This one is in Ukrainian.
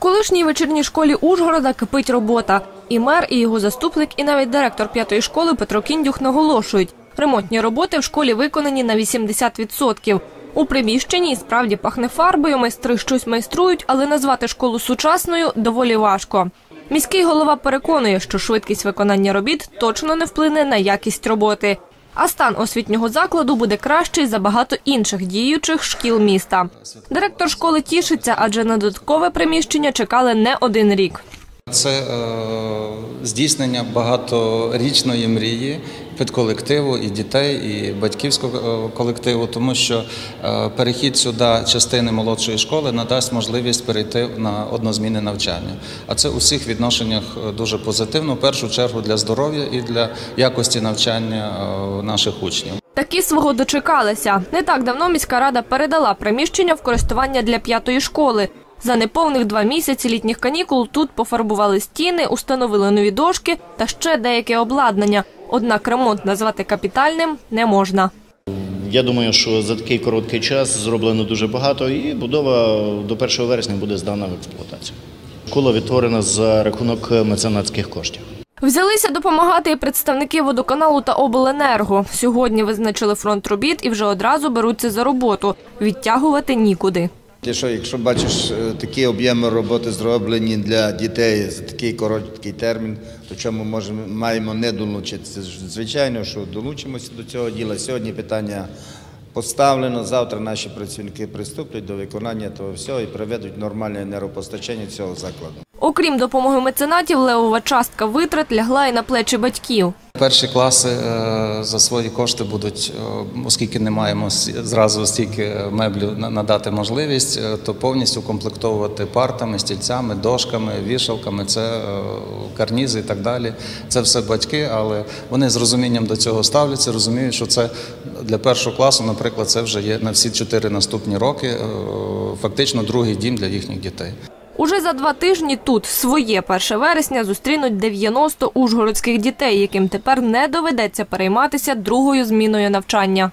колишній вечірній школі Ужгорода кипить робота. І мер, і його заступник, і навіть директор п'ятої школи Петро Кіндюх наголошують, ремонтні роботи в школі виконані на 80%. У приміщенні і справді пахне фарбою, майстри щось майструють, але назвати школу сучасною доволі важко. Міський голова переконує, що швидкість виконання робіт точно не вплине на якість роботи. А стан освітнього закладу буде кращий за багато інших діючих шкіл міста. Директор школи тішиться, адже на додаткове приміщення чекали не один рік. Це е, здійснення багаторічної мрії під колективу і дітей, і батьківського е, колективу, тому що е, перехід сюди частини молодшої школи надасть можливість перейти на однозмінне навчання. А це у всіх відношеннях дуже позитивно, в першу чергу для здоров'я і для якості навчання наших учнів. Такі свого дочекалися. Не так давно міська рада передала приміщення в користування для п'ятої школи. За неповних два місяці літніх канікул тут пофарбували стіни, установили нові дошки та ще деяке обладнання. Однак ремонт назвати капітальним не можна. Я думаю, що за такий короткий час зроблено дуже багато, і будова до 1 вересня буде здана в експлуатацію. Школа відтворена за рахунок меценатських коштів. Взялися допомагати і представники водоканалу та обленерго. Сьогодні визначили фронт робіт і вже одразу беруться за роботу. Відтягувати нікуди. Що, якщо бачиш е, такі об'єми роботи зроблені для дітей за такий короткий термін, то чому можемо маємо не долучитися? Звичайно, що долучимося до цього діла. Сьогодні питання поставлено. Завтра наші працівники приступлять до виконання того всього і приведуть нормальне енергопостачання цього закладу. Окрім допомоги меценатів, левова частка витрат лягла і на плечі батьків. Перші класи е, за свої кошти будуть, е, оскільки не маємо зразу стільки меблів надати можливість, е, то повністю комплектовувати партами, стільцями, дошками, вішалками, це карнізи і так далі. Це все батьки, але вони з розумінням до цього ставляться, розуміють, що це для першого класу, наприклад, це вже є на всі чотири наступні роки, фактично другий дім для їхніх дітей. Уже за два тижні тут своє 1 вересня зустрінуть 90 ужгородських дітей, яким тепер не доведеться перейматися другою зміною навчання.